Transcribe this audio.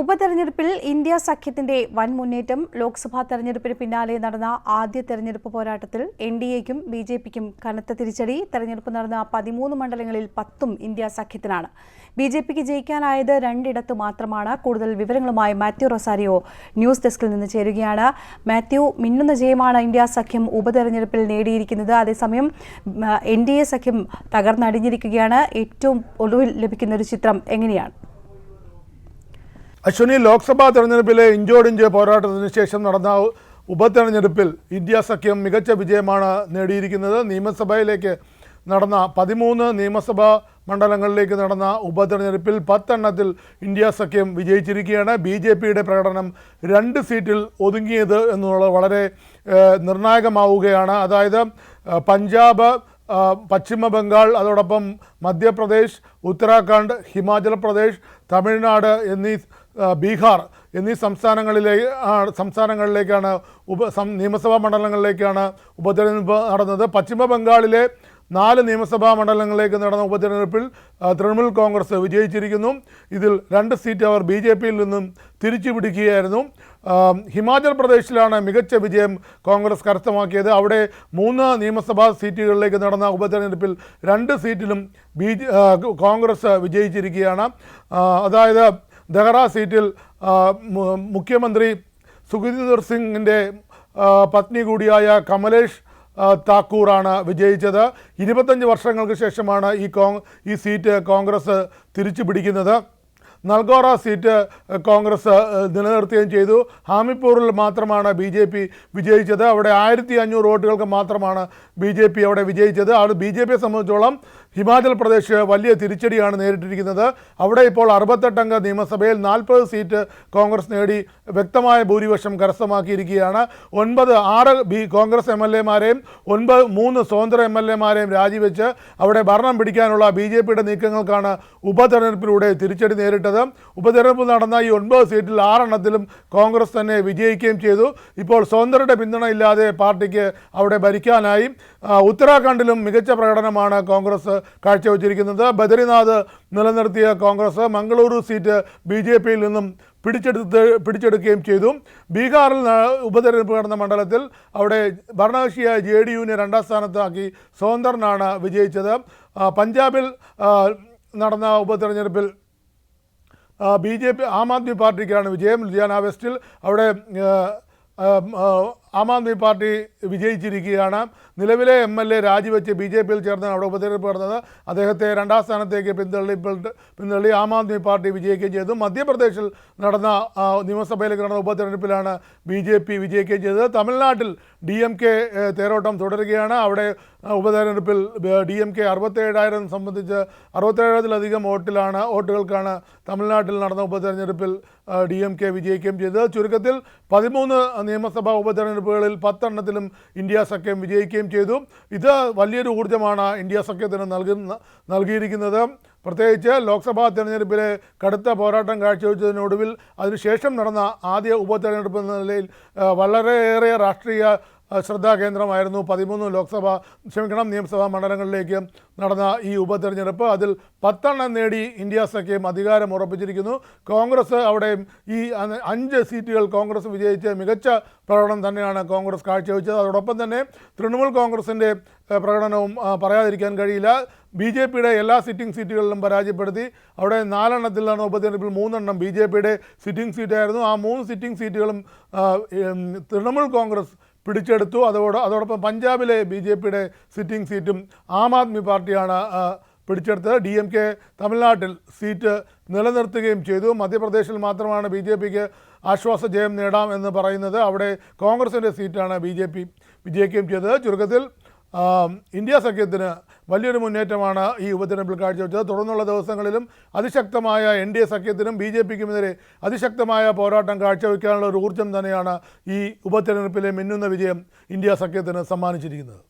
ഉപതെരഞ്ഞെടുപ്പിൽ ഇന്ത്യ സഖ്യത്തിന്റെ വൻ മുന്നേറ്റം ലോക്സഭാ തെരഞ്ഞെടുപ്പിന് പിന്നാലെ നടന്ന ആദ്യ തെരഞ്ഞെടുപ്പ് പോരാട്ടത്തിൽ എൻ ഡി എക്കും ബി ജെ പിക്കും കനത്ത തിരിച്ചടി. തെരഞ്ഞെടുപ്പ് നടന്ന പതിമൂന്ന് മണ്ഡലങ്ങളിൽ പത്തും ഇന്ത്യ സഖ്യത്തിനാണ്. ബി ജെ പിക്ക് ജയിക്കാനായത് രണ്ടിടത്ത് മാത്രമാണ്. കൂടുതൽ വിവരങ്ങളുമായി മാത്യു റൊസാരിയോ ന്യൂസ് ഡെസ്കിൽ നിന്ന് ചേരുകയാണ്. മാത്യു മിന്നുന്ന ജയമാണ് ഇന്ത്യ സഖ്യം ഉപതെരഞ്ഞെടുപ്പിൽ നേടിയിരിക്കുന്നത്. അതേസമയം എൻ ഡി എ സഖ്യം തകർന്നടിഞ്ഞിരിക്കുകയാണ്. ഏറ്റവും ഒടുവിൽ ലഭിക്കുന്ന ഒരു ചിത്രം എങ്ങനെയാണ്? അശ്വിനി ലോക്സഭാ തെരഞ്ഞെടുപ്പിലെ ഇഞ്ചോടിഞ്ച് പോരാട്ടത്തിന് ശേഷം നടന്ന ഉപതെരഞ്ഞെടുപ്പിൽ ഇന്ത്യ സഖ്യം മികച്ച വിജയമാണ് നേടിയിരിക്കുന്നത്. നിയമസഭയിലേക്ക് നടന്ന പതിമൂന്ന് നിയമസഭാ മണ്ഡലങ്ങളിലേക്ക് നടന്ന ഉപതെരഞ്ഞെടുപ്പിൽ പത്തെണ്ണത്തിൽ ഇന്ത്യ സഖ്യം വിജയിച്ചിരിക്കുകയാണ്. ബി ജെ പിയുടെ പ്രകടനം രണ്ട് സീറ്റിൽ ഒതുങ്ങിയത് എന്നുള്ളത് വളരെ നിർണായകമാവുകയാണ്. അതായത് പഞ്ചാബ് പശ്ചിമ ബംഗാൾ അതോടൊപ്പം മധ്യപ്രദേശ് ഉത്തരാഖണ്ഡ് ഹിമാചൽ പ്രദേശ് തമിഴ്നാട് എന്നീ ബീഹാർ എന്നീ സംസ്ഥാനങ്ങളിലെ സംസ്ഥാനങ്ങളിലേക്കാണ് ഉപ നിയമസഭാ മണ്ഡലങ്ങളിലേക്കാണ് ഉപതെരഞ്ഞെടുപ്പ് നടന്നത്. പശ്ചിമ ബംഗാളിലെ നാല് നിയമസഭാ മണ്ഡലങ്ങളിലേക്ക് നടന്ന ഉപതെരഞ്ഞെടുപ്പിൽ തൃണമൂൽ കോൺഗ്രസ് വിജയിച്ചിരിക്കുന്നു. ഇതിൽ രണ്ട് സീറ്റ് അവർ ബി ജെ പിയിൽ നിന്നും തിരിച്ചു പിടിക്കുകയായിരുന്നു ഹിമാചൽ പ്രദേശിലാണ് മികച്ച വിജയം കോൺഗ്രസ് കരസ്ഥമാക്കിയത്. അവിടെ മൂന്ന് നിയമസഭാ സീറ്റുകളിലേക്ക് നടന്ന ഉപതെരഞ്ഞെടുപ്പിൽ രണ്ട് സീറ്റിലും ബി കോൺഗ്രസ് വിജയിച്ചിരിക്കുകയാണ്. അതായത് ദഹ്റ സീറ്റിൽ മുഖ്യമന്ത്രി സുഖീന്ദർ സിംഗിന്റെ പത്നി കൂടിയായ കമലേഷ് താക്കൂറാണ് വിജയിച്ചത്. ഇരുപത്തഞ്ച് വർഷങ്ങൾക്ക് ശേഷമാണ് ഈ കോങ് ഈ സീറ്റ് കോൺഗ്രസ് തിരിച്ചു പിടിക്കുന്നത് നൽഗോറ സീറ്റ് കോൺഗ്രസ് നിലനിർത്തുകയും ചെയ്തു. ഹാമിപ്പൂറിൽ മാത്രമാണ് ബി ജെ പി വിജയിച്ചത്. അവിടെ ആയിരത്തി അഞ്ഞൂറ് വോട്ടുകൾക്ക് മാത്രമാണ് ബി ജെ പി അവിടെ വിജയിച്ചത്. അവിടെ ബി ജെ പിയെ സംബന്ധിച്ചോളം ഹിമാചൽ പ്രദേശ് വലിയ തിരിച്ചടിയാണ് നേരിട്ടിരിക്കുന്നത്. അവിടെ ഇപ്പോൾ അറുപത്തെട്ടംഗ നിയമസഭയിൽ നാൽപ്പത് സീറ്റ് കോൺഗ്രസ് നേടി വ്യക്തമായ ഭൂരിപക്ഷം കരസ്ഥമാക്കിയിരിക്കുകയാണ്. ഒൻപത് ആറ് ബി കോൺഗ്രസ് എം എൽ എമാരെയും ഒൻപത് മൂന്ന് സ്വതന്ത്ര എം എൽ എമാരെയും രാജിവെച്ച് അവിടെ ഭരണം പിടിക്കാനുള്ള ബി ജെ പിയുടെ നീക്കങ്ങൾക്കാണ് ഉപതെരഞ്ഞെടുപ്പിലൂടെ തിരിച്ചടി നേരിട്ടത്. ഉപതെരഞ്ഞെടുപ്പ് നടന്ന ഈ ഒൻപത് സീറ്റിൽ ആറെണ്ണത്തിലും കോൺഗ്രസ് തന്നെ വിജയിക്കുകയും ചെയ്തു. ഇപ്പോൾ സ്വതന്ത്രരുടെ പിന്തുണ ഇല്ലാതെ പാർട്ടിക്ക് അവിടെ ഭരിക്കാനായി. ഉത്തരാഖണ്ഡിലും മികച്ച പ്രകടനമാണ് കോൺഗ്രസ് കാഴ്ചവെച്ചിരിക്കുന്നത്. Badrinath നിലനിർത്തിയ Congress Mangaluru seat B J പിയിൽ നിന്നും പിടിച്ചെടുത്ത് പിടിച്ചെടുക്കുകയും ചെയ്തു. ബീഹാറിൽ ഉപതെരഞ്ഞെടുപ്പ് നടന്ന മണ്ഡലത്തിൽ അവിടെ ഭരണകക്ഷിയായ ജെ ഡി യുവിനെ രണ്ടാം സ്ഥാനത്താക്കി സ്വതന്ത്രനാണ് വിജയിച്ചത്. പഞ്ചാബിൽ നടന്ന ഉപതെരഞ്ഞെടുപ്പിൽ B J P Aam Aadmi പാർട്ടിക്കാണ് വിജയം. ലുധിയാന വെസ്റ്റിൽ അവിടെ ആ, ആദ്മി പാർട്ടി വിജയിച്ചിരിക്കുകയാണ്. നിലവിലെ എം എൽ എ രാജിവെച്ച് ബി ജെ പിയിൽ ചേർന്ന് അവിടെ ഉപതെരഞ്ഞെടുപ്പ് നടന്നത്. അദ്ദേഹത്തെ രണ്ടാം സ്ഥാനത്തേക്ക് പിന്തള്ളി പിന്തള്ളി ആം ആദ്മി പാർട്ടി വിജയിക്കുകയും ചെയ്തു. മധ്യപ്രദേശിൽ നടന്ന നിയമസഭയിലേക്ക് നടന്ന ഉപതെരഞ്ഞെടുപ്പിലാണ് ബി ജെ പി വിജയിക്കുകയും ചെയ്തത്. തമിഴ്നാട്ടിൽ ഡി എം കെ തേരോട്ടം തുടരുകയാണ്. അവിടെ ഉപതെരഞ്ഞെടുപ്പിൽ ഡി എം കെ അറുപത്തേഴായിരം സംബന്ധിച്ച് അറുപത്തേഴായിരത്തിലധികം വോട്ടിലാണ് വോട്ടുകൾക്കാണ് തമിഴ്നാട്ടിൽ നടന്ന ഉപതെരഞ്ഞെടുപ്പിൽ ഡി എം കെ വിജയിക്കുകയും ചെയ്തത്. ചുരുക്കത്തിൽ പതിമൂന്ന് നിയമസഭാ ഉപതെരഞ്ഞെടുപ്പുകളിൽ പത്തെണ്ണത്തിലും ഇന്ത്യ സഖ്യം വിജയിക്കുകയും ചെയ്തു. ഇത് വലിയൊരു ഊർജമാണ് ഇന്ത്യ സഖ്യത്തിന് നൽകുന്ന നൽകിയിരിക്കുന്നത്. പ്രത്യേകിച്ച് ലോക്സഭാ തെരഞ്ഞെടുപ്പിലെ കടുത്ത പോരാട്ടം കാഴ്ചവെച്ചതിനൊടുവിൽ അതിനുശേഷം നടന്ന ആദ്യ ഉപതെരഞ്ഞെടുപ്പ് എന്ന നിലയിൽ വളരെയേറെ രാഷ്ട്രീയ ശ്രദ്ധാകേന്ദ്രമായിരുന്നു പതിമൂന്ന് ലോക്സഭ ക്ഷമിക്കണം നിയമസഭാ മണ്ഡലങ്ങളിലേക്ക് നടന്ന ഈ ഉപതെരഞ്ഞെടുപ്പ്. അതിൽ പത്തെണ്ണം നേടി ഇന്ത്യ സഖ്യം അധികാരം ഉറപ്പിച്ചിരിക്കുന്നു. കോൺഗ്രസ് അവിടെ ഈ അഞ്ച് സീറ്റുകൾ കോൺഗ്രസ് വിജയിച്ച് മികച്ച പ്രകടനം തന്നെയാണ് കോൺഗ്രസ് കാഴ്ചവെച്ചത്. അതോടൊപ്പം തന്നെ തൃണമൂൽ കോൺഗ്രസിന്റെ പ്രകടനവും പറയാതിരിക്കാൻ കഴിയില്ല. ബി ജെ പിയുടെ എല്ലാ സിറ്റിംഗ് സീറ്റുകളിലും പരാജയപ്പെടുത്തി. അവിടെ നാലെണ്ണത്തിൽ നടന്ന ഉപതെരഞ്ഞെടുപ്പിൽ മൂന്നെണ്ണം ബി ജെ പിയുടെ സിറ്റിംഗ് സീറ്റായിരുന്നു. ആ മൂന്ന് സിറ്റിംഗ് സീറ്റുകളും തൃണമൂൽ കോൺഗ്രസ് പിടിച്ചെടുത്തു. അതോട് അതോടൊപ്പം പഞ്ചാബിലെ ബി ജെ പിയുടെ സിറ്റിംഗ് സീറ്റും ആം ആദ്മി പാർട്ടിയാണ് പിടിച്ചെടുത്തത്. ഡി എം കെ തമിഴ്നാട്ടിൽ സീറ്റ് നിലനിർത്തുകയും ചെയ്തു. മധ്യപ്രദേശിൽ മാത്രമാണ് ബി ജെ പിക്ക് ആശ്വാസ ജയം നേടാം എന്ന് പറയുന്നത്. അവിടെ കോൺഗ്രസിന്റെ സീറ്റാണ് ബി ജെ പി വിജയിക്കുകയും ചെയ്തത്. ചുരുക്കത്തിൽ ഇന്ത്യ സഖ്യത്തിന് വലിയൊരു മുന്നേറ്റമാണ് ഈ ഉപതെരഞ്ഞെടുപ്പിൽ കാഴ്ചവെച്ചത്. തുടർന്നുള്ള ദിവസങ്ങളിലും അതിശക്തമായ എൻ ഡി എ സഖ്യത്തിനും ബി ജെ പിക്കുമെതിരെ അതിശക്തമായ പോരാട്ടം കാഴ്ചവെക്കാനുള്ള ഒരു ഊർജം തന്നെയാണ് ഈ ഉപതെരഞ്ഞെടുപ്പിലെ മിന്നുന്ന വിജയം ഇന്ത്യ സഖ്യത്തിന് സമ്മാനിച്ചിരിക്കുന്നത്.